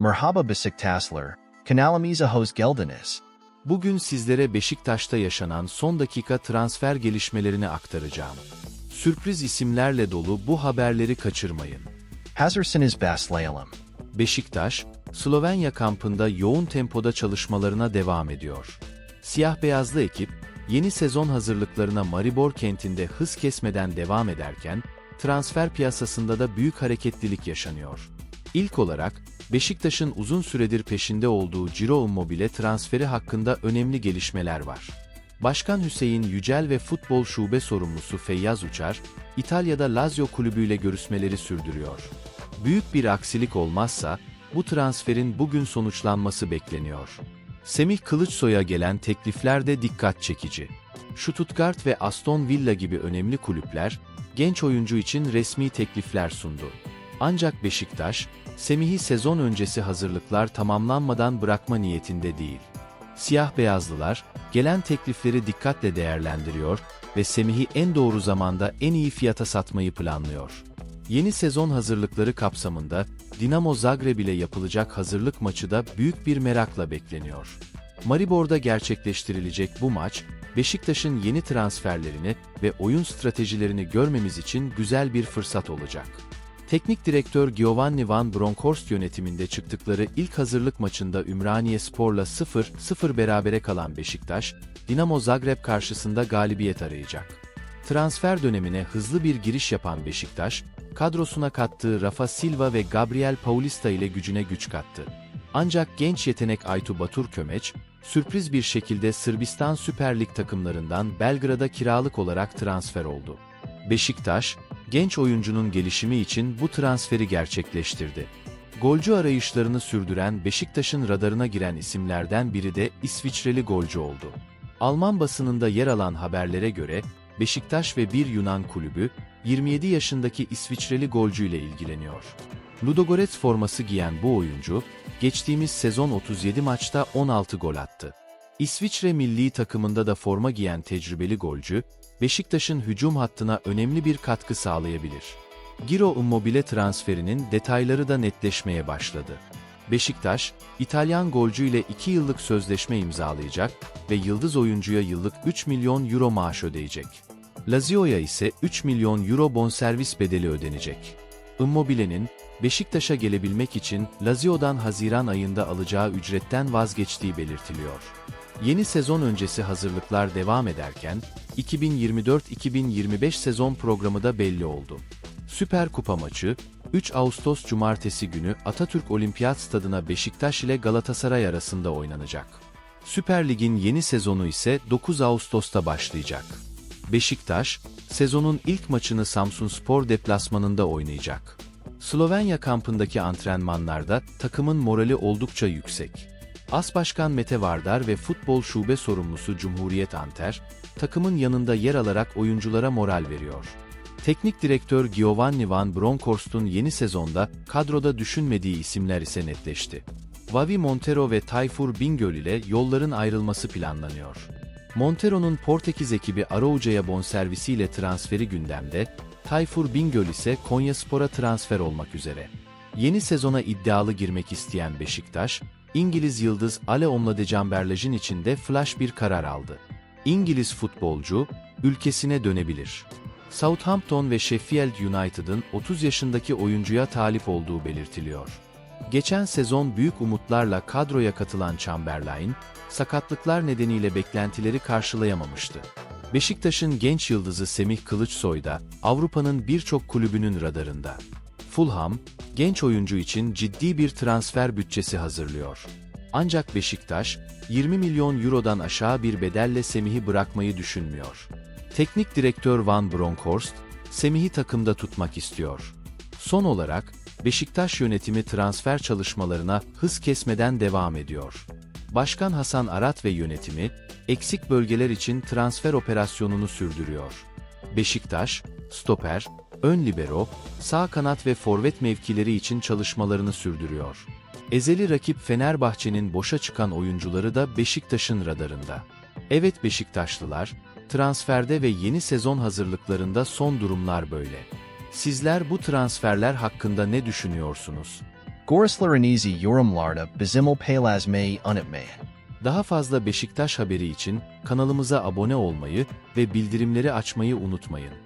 Merhaba Besiktaslar, kanalımıza hoş geldiniz. Bugün sizlere Beşiktaş'ta yaşanan son dakika transfer gelişmelerini aktaracağım. Sürpriz isimlerle dolu bu haberleri kaçırmayın. Hazırsınız başlayalım. Beşiktaş, Slovenya kampında yoğun tempoda çalışmalarına devam ediyor. Siyah beyazlı ekip, yeni sezon hazırlıklarına Maribor kentinde hız kesmeden devam ederken, transfer piyasasında da büyük hareketlilik yaşanıyor. İlk olarak, Beşiktaş'ın uzun süredir peşinde olduğu Ciro Immobile transferi hakkında önemli gelişmeler var. Başkan Hüseyin Yücel ve futbol şube sorumlusu Feyyaz Uçar, İtalya'da Lazio kulübüyle görüşmeleri sürdürüyor. Büyük bir aksilik olmazsa, bu transferin bugün sonuçlanması bekleniyor. Semih Kılıçsoy'a gelen teklifler de dikkat çekici. Stuttgart ve Aston Villa gibi önemli kulüpler, genç oyuncu için resmi teklifler sundu. Ancak Beşiktaş, Semih'i sezon öncesi hazırlıklar tamamlanmadan bırakma niyetinde değil. Siyah-beyazlılar, gelen teklifleri dikkatle değerlendiriyor ve Semih'i en doğru zamanda en iyi fiyata satmayı planlıyor. Yeni sezon hazırlıkları kapsamında Dinamo Zagreb ile yapılacak hazırlık maçı da büyük bir merakla bekleniyor. Maribor'da gerçekleştirilecek bu maç, Beşiktaş'ın yeni transferlerini ve oyun stratejilerini görmemiz için güzel bir fırsat olacak. Teknik direktör Giovanni Van Bronckhorst yönetiminde çıktıkları ilk hazırlık maçında Ümraniye Spor'la 0-0 berabere kalan Beşiktaş, Dinamo Zagreb karşısında galibiyet arayacak. Transfer dönemine hızlı bir giriş yapan Beşiktaş, kadrosuna kattığı Rafa Silva ve Gabriel Paulista ile gücüne güç kattı. Ancak genç yetenek Aytu Batur Kömeç, sürpriz bir şekilde Sırbistan Süper Lig takımlarından Belgrad'a kiralık olarak transfer oldu. Beşiktaş, genç oyuncunun gelişimi için bu transferi gerçekleştirdi. Golcü arayışlarını sürdüren Beşiktaş'ın radarına giren isimlerden biri de İsviçreli golcü oldu. Alman basınında yer alan haberlere göre, Beşiktaş ve bir Yunan kulübü, 27 yaşındaki İsviçreli golcüyle ilgileniyor. Ludogorets forması giyen bu oyuncu, geçtiğimiz sezon 37 maçta 16 gol attı. İsviçre milli takımında da forma giyen tecrübeli golcü, Beşiktaş'ın hücum hattına önemli bir katkı sağlayabilir. Giro Immobile transferinin detayları da netleşmeye başladı. Beşiktaş, İtalyan golcüyle 2 yıllık sözleşme imzalayacak ve yıldız oyuncuya yıllık 3 milyon euro maaş ödeyecek. Lazio'ya ise 3 milyon euro bonservis bedeli ödenecek. Immobile'nin, Beşiktaş'a gelebilmek için Lazio'dan Haziran ayında alacağı ücretten vazgeçtiği belirtiliyor. Yeni sezon öncesi hazırlıklar devam ederken, 2024-2025 sezon programı da belli oldu. Süper Kupa maçı, 3 Ağustos Cumartesi günü Atatürk Olimpiyat Stadı'na Beşiktaş ile Galatasaray arasında oynanacak. Süper Lig'in yeni sezonu ise 9 Ağustos'ta başlayacak. Beşiktaş, sezonun ilk maçını Samsunspor deplasmanında oynayacak. Slovenya kampındaki antrenmanlarda takımın morali oldukça yüksek. As Başkan Mete Vardar ve futbol şube sorumlusu Cumhuriyet Anter, takımın yanında yer alarak oyunculara moral veriyor. Teknik direktör Giovanni Van Bronckhorst'un yeni sezonda kadroda düşünmediği isimler ise netleşti. Vavi Montero ve Tayfur Bingöl ile yolların ayrılması planlanıyor. Montero'nun Portekiz ekibi Araújo'ya bonservisiyle transferi gündemde, Tayfur Bingöl ise Konyaspor'a transfer olmak üzere. Yeni sezona iddialı girmek isteyen Beşiktaş, İngiliz yıldız Ale Omladecamberlaj'ın içinde flash bir karar aldı. İngiliz futbolcu, ülkesine dönebilir. Southampton ve Sheffield United'ın 30 yaşındaki oyuncuya talip olduğu belirtiliyor. Geçen sezon büyük umutlarla kadroya katılan Chamberlain, sakatlıklar nedeniyle beklentileri karşılayamamıştı. Beşiktaş'ın genç yıldızı Semih Kılıçsoy da Avrupa'nın birçok kulübünün radarında. Fulham, genç oyuncu için ciddi bir transfer bütçesi hazırlıyor. Ancak Beşiktaş, 20 milyon eurodan aşağı bir bedelle Semih'i bırakmayı düşünmüyor. Teknik direktör Van Bronckhorst, Semih'i takımda tutmak istiyor. Son olarak, Beşiktaş yönetimi transfer çalışmalarına hız kesmeden devam ediyor. Başkan Hasan Arat ve yönetimi, eksik bölgeler için transfer operasyonunu sürdürüyor. Beşiktaş, stoper, ön libero, sağ kanat ve forvet mevkileri için çalışmalarını sürdürüyor. Ezeli rakip Fenerbahçe'nin boşa çıkan oyuncuları da Beşiktaş'ın radarında. Evet Beşiktaşlılar, transferde ve yeni sezon hazırlıklarında son durumlar böyle. Sizler bu transferler hakkında ne düşünüyorsunuz? Gorislarinizi yorumlarda bizimle paylaşmayı unutmayın. Daha fazla Beşiktaş haberi için kanalımıza abone olmayı ve bildirimleri açmayı unutmayın.